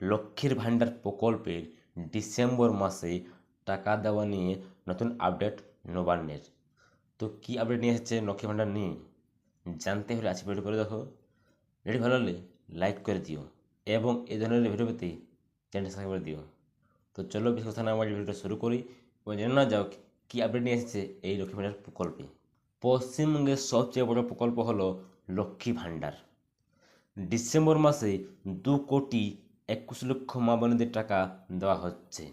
লক্ষ্মীর ভাণ্ডার প্রকল্পের ডিসেম্বর মাসে টাকা দেওয়া নিয়ে নতুন আপডেট নবান্নের। তো কী আপডেট নিয়ে এসেছে লক্ষ্মী ভাণ্ডার নিয়ে? জানতে হলে আজকে ভিডিও করে দেখো। রেডি ভালো হলে লাইক করে দিও এবং এই ধরনের ভিডিও পেতে চ্যানেলটি সাবস্ক্রাইব করে দিও। তো চলো বেশি কথা না আমার ভিডিওটা শুরু করি। এবং জেনে না যাও কী আপডেট নিয়ে এসেছে এই লক্ষ্মী ভাণ্ডার প্রকল্পে। পশ্চিমবঙ্গের সবচেয়ে বড় প্রকল্প হলো লক্ষ্মী ভাণ্ডার। ডিসেম্বর মাসে দু কোটি একুশ লক্ষ মা বোনেদের টাকা দেওয়া হচ্ছে।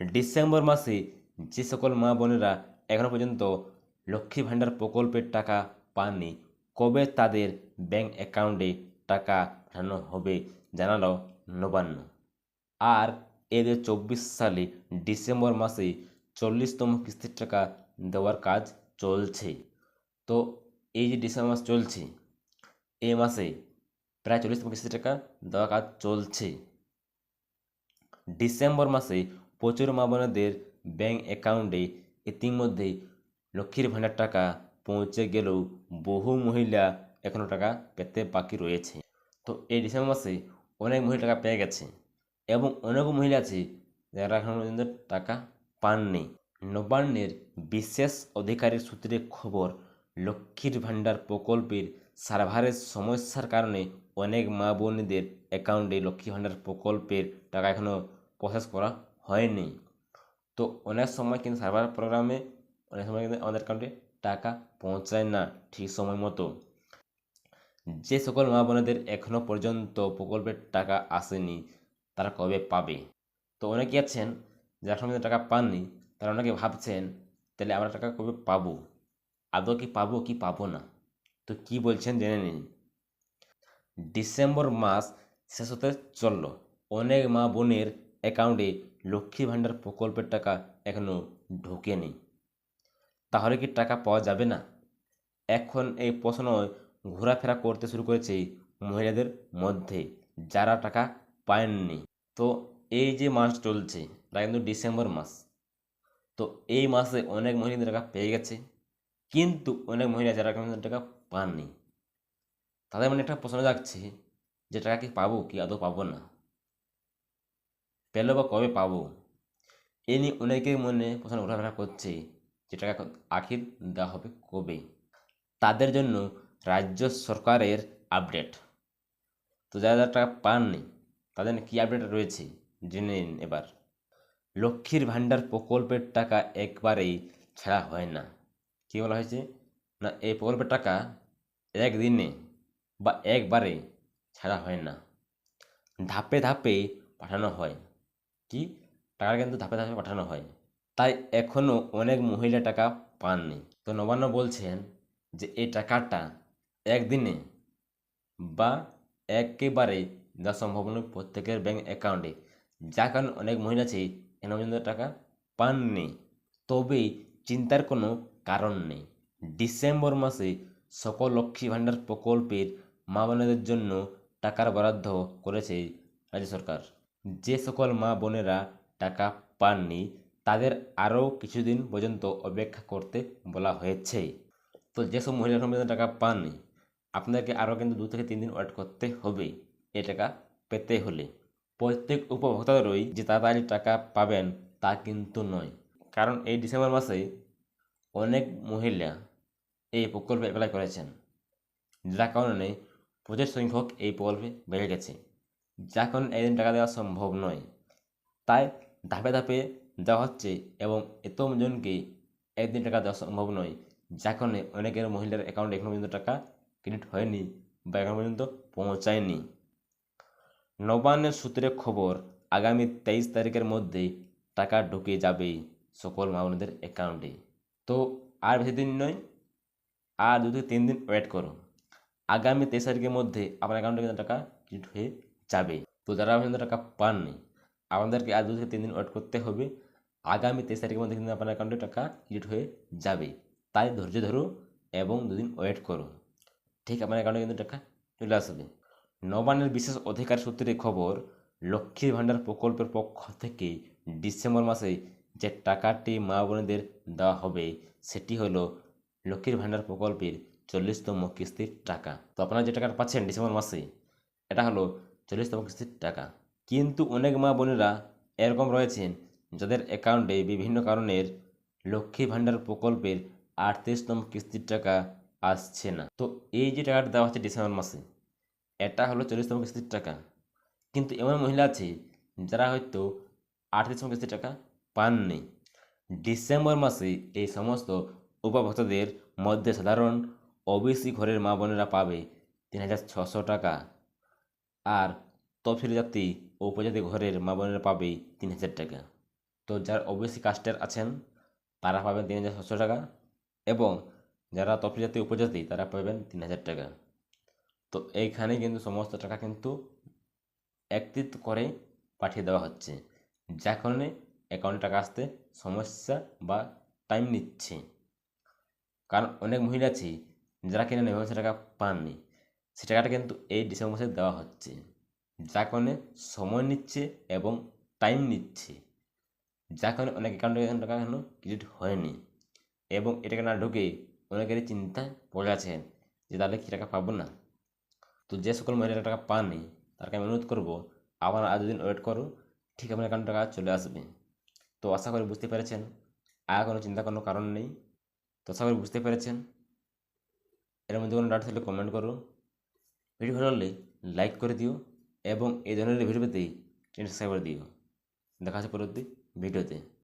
ডিসেম্বর মাসে যে সকল মা বোনেরা এখনও পর্যন্ত লক্ষ্মী ভাণ্ডার প্রকল্পের টাকা পাননি, কবে তাদের ব্যাংক অ্যাকাউন্টে টাকা পাঠানো হবে জানালো নবান্ন। আর এদের চব্বিশ সালে ডিসেম্বর মাসে চল্লিশতম কিস্তির টাকা দেওয়ার কাজ চলছে। তো এই যে ডিসেম্বর মাস চলছে এই মাসে প্রায় চল্লিশতম পঁচিশ টাকা দেওয়ার কাজ চলছে। ডিসেম্বর মাসে প্রচুর মা বোনেদের ব্যাংক অ্যাকাউন্টে ইতিমধ্যে লক্ষ্মীর ভাণ্ডার টাকা পৌঁছে গেলেও বহু মহিলা এখনও টাকা পেতে বাকি রয়েছে। তো এই ডিসেম্বর মাসে অনেক মহিলা টাকা পেয়ে গেছে এবং অনেক মহিলা আছে যারা এখনও পর্যন্ত টাকা পাননি। নবান্নের বিশেষ অধিকারীর সূত্রে খবর, লক্ষ্মীর ভাণ্ডার প্রকল্পের সার্ভারের সমস্যার কারণে অনেক মা বোনদের অ্যাকাউন্টে লক্ষ্মী ভাণ্ডার প্রকল্পের টাকা এখনও প্রসেস করা হয়নি। তো অনেক সময় কিন্তু সার্ভার প্রোগ্রামে অনেক সময় কিন্তু আমাদের অ্যাকাউন্টে টাকা পৌঁছায় না ঠিক সময় মতো। যে সকল মা বোনেদের এখনও পর্যন্ত প্রকল্পের টাকা আসেনি, তারা কবে পাবে? তো অনেকে আছেন যারা সময় টাকা পাননি, তারা অনেকে ভাবছেন, তাহলে আমরা টাকা কবে পাবো? আদৌ কি পাবো কি পাবো না? তো কি বলছেন জেনে নিন। ডিসেম্বর মাস শেষ হতে চলল। অনেক মা বোনের অ্যাকাউন্টে লক্ষ্মী ভাণ্ডার প্রকল্পের টাকা এখনও ঢোকেনি তাহলে কি টাকা পাওয়া যাবে না? এখন এই প্রশ্ন ঘোরাফেরা করতে শুরু করেছে মহিলাদের মধ্যে যারা টাকা পায়নি। তো এই যে মাস চলছে এটা কিন্তু ডিসেম্বর মাস। তো এই মাসে অনেক মহিলাদের টাকা পেয়ে গেছে। কিন্তু অনেক মহিলা যারা টাকা পাননি। তাদের মনে একটা প্রশ্ন জাগছে যে, টাকা কি পাবো কি আদৌ পাবো না? পেল বা কবে পাবো? এ নিয়ে অনেকের মনে প্রশ্ন ঘোরাফেরা করছে যে, টাকা আখির দেওয়া হবে কবে? তাদের জন্য রাজ্য সরকারের আপডেট। তো যারা যারা টাকা পাননি, তাদের কী আপডেট রয়েছে জেনে নিন এবার। লক্ষ্মীর ভাণ্ডার প্রকল্পের টাকা একবারেই ছাড়া হয় না। কী বলা হয়েছে? না, এই প্রকল্পের টাকা একদিনে বা একবারে ছাড়া হয় না। ধাপে ধাপে পাঠানো হয়। কি? টাকা কিন্তু ধাপে ধাপে পাঠানো হয়। তাই এখনও অনেক মহিলা টাকা পাননি। তো নবান্ন বলছেন যে এই টাকাটা একদিনে বা একেবারে দেওয়া সম্ভব নয় প্রত্যেকের ব্যাঙ্ক অ্যাকাউন্টে। যার কারণে অনেক মহিলা আছে, এখনও পর্যন্ত টাকা পাননি। তবে চিন্তার কোনো কারণ নেই। ডিসেম্বর মাসে সকল লক্ষ্মী ভাণ্ডার প্রকল্পের মা বোনেদের জন্য টাকার বরাদ্দ করেছে রাজ্য সরকার। যে সকল মা বোনেরা টাকা পাননি, তাদের আরও কিছুদিন পর্যন্ত অপেক্ষা করতে বলা হয়েছে। তো যেসব মহিলা এখন টাকা পাননি, আপনাদেরকে আরও কিন্তু দু থেকে তিন দিন ওয়েট করতে হবে এ টাকা পেতে হলে। প্রত্যেক উপভোক্তাদেরই যে তাড়াতাড়ি টাকা পাবেন তা কিন্তু নয়। কারণ এই ডিসেম্বর মাসে অনেক মহিলা এই প্রকল্পে অ্যাপ্লাই করেছেন। যার কারণে প্রচুর সংখ্যক এই প্রকল্পে বেড়ে গেছে। যার কারণে একদিন টাকা দেওয়া সম্ভব নয়। তাই ধাপে ধাপে দেওয়া হচ্ছে এবং এত জনকে একদিন টাকা দেওয়া সম্ভব নয়। যার কারণে অনেকের মহিলার অ্যাকাউন্টে এখনও পর্যন্ত টাকা ক্রেডিট হয়নি বা এখনও পর্যন্ত পৌঁছায়নি। নবান্নের সূত্রে খবর, আগামী তেইশ তারিখের মধ্যে টাকা ঢুকে যাবে সকল মা বোনদের অ্যাকাউন্টে তো আর বেশি দিন নয় আর দু থেকে তিন দিন ওয়েট করো, আগামী তেইশ তারিখের মধ্যে আপনার অ্যাকাউন্টে কিন্তু টাকা ক্রেডিট হয়ে যাবে তো যারা পর্যন্ত টাকা পাননি আপনাদেরকে আর দু থেকে তিন দিন ওয়েট করতে হবে, আগামী তেইশ তারিখের মধ্যে কিন্তু আপনার অ্যাকাউন্টে টাকা ক্রেডিট হয়ে যাবে তাই ধৈর্য ধরো এবং দুদিন ওয়েট করো। ঠিক আপনার অ্যাকাউন্টে কিন্তু টাকা চলে আসবে। নবান্নের বিশেষ অধিকার সূত্রে খবর, লক্ষ্মীর ভাণ্ডার প্রকল্পের পক্ষ থেকে ডিসেম্বর মাসে যে টাকাটি মা বোনেদের দেওয়া হবে, সেটি হলো লক্ষ্মীর ভাণ্ডার প্রকল্পের চল্লিশতম কিস্তির টাকা। তো আপনারা যে টাকাটা পাচ্ছেন ডিসেম্বর মাসে, এটা হলো চল্লিশতম কিস্তির টাকা। কিন্তু অনেক মা বোনেরা এরকম রয়েছেন, যাদের অ্যাকাউন্টে বিভিন্ন কারণের লক্ষ্মী ভাণ্ডার প্রকল্পের আটত্রিশতম কিস্তির টাকা আসছে না। তো এই যে টাকাটা দেওয়া হচ্ছে ডিসেম্বর মাসে, এটা হলো চল্লিশতম কিস্তির টাকা। কিন্তু এমন মহিলা আছে, যারা হয়তো আটত্রিশতম কিস্তির টাকা পাননি। ডিসেম্বর মাসে এই সমস্ত উপভোক্তাদের মধ্যে সাধারণ ওবিসি ঘরের মা বোনেরা পাবে তিন হাজার ছশো টাকা। আর তফিল জাতি ও উপজাতি ঘরের মা বোনেরা পাবে তিন হাজার টাকা। তো যারা ওবিসি কাস্টের আছেন, তারা পাবেন তিন হাজার ছশো টাকা এবং যারা তফিল জাতি উপজাতি, তারা পাবেন তিন হাজার টাকা। তো এইখানে কিন্তু সমস্ত টাকা কিন্তু একত্রিত করে পাঠিয়ে দেওয়া হচ্ছে। যার কারণে অ্যাকাউন্টে টাকা আসতে সমস্যা বা টাইম নিচ্ছে। কারণ অনেক মহিলা আছে, যারা কিনা নভেম্বর টাকা পাননি। সে টাকাটা কিন্তু এই ডিসেম্বর মাসে দেওয়া হচ্ছে। যার কারণে সময় নিচ্ছে এবং টাইম নিচ্ছে। যার কারণে অনেক অ্যাকাউন্টে টাকা এখনও ক্রেডিট হয়নি। এবং এ টাকা না ঢুকে অনেকেরই চিন্তায় পড়ে আছেন যে তাহলে কী টাকা পাবো না? তো যে সকল মহিলারা টাকা পাননি, তাদেরকে আমি অনুরোধ করব, আবার আর দুদিন ওয়েট করো, ঠিক আপনার অ্যাকাউন্টে টাকা চলে আসবে। তো আশা করি বুঝতে পেরেছেন। আর কোনো চিন্তা কোনো কারণ নেই। তো বুঝতে পেরেছেন? এর মধ্যে কোনো ডাউট থাকলে কমেন্ট করো। ভিডিও ভালো লাগলে লাইক করে দিও এবং এই ধরনের ভিডিও পেতে চ্যানেল সাবস্ক্রাইব করে দিও। দেখা হচ্ছে পরবর্তী ভিডিওতে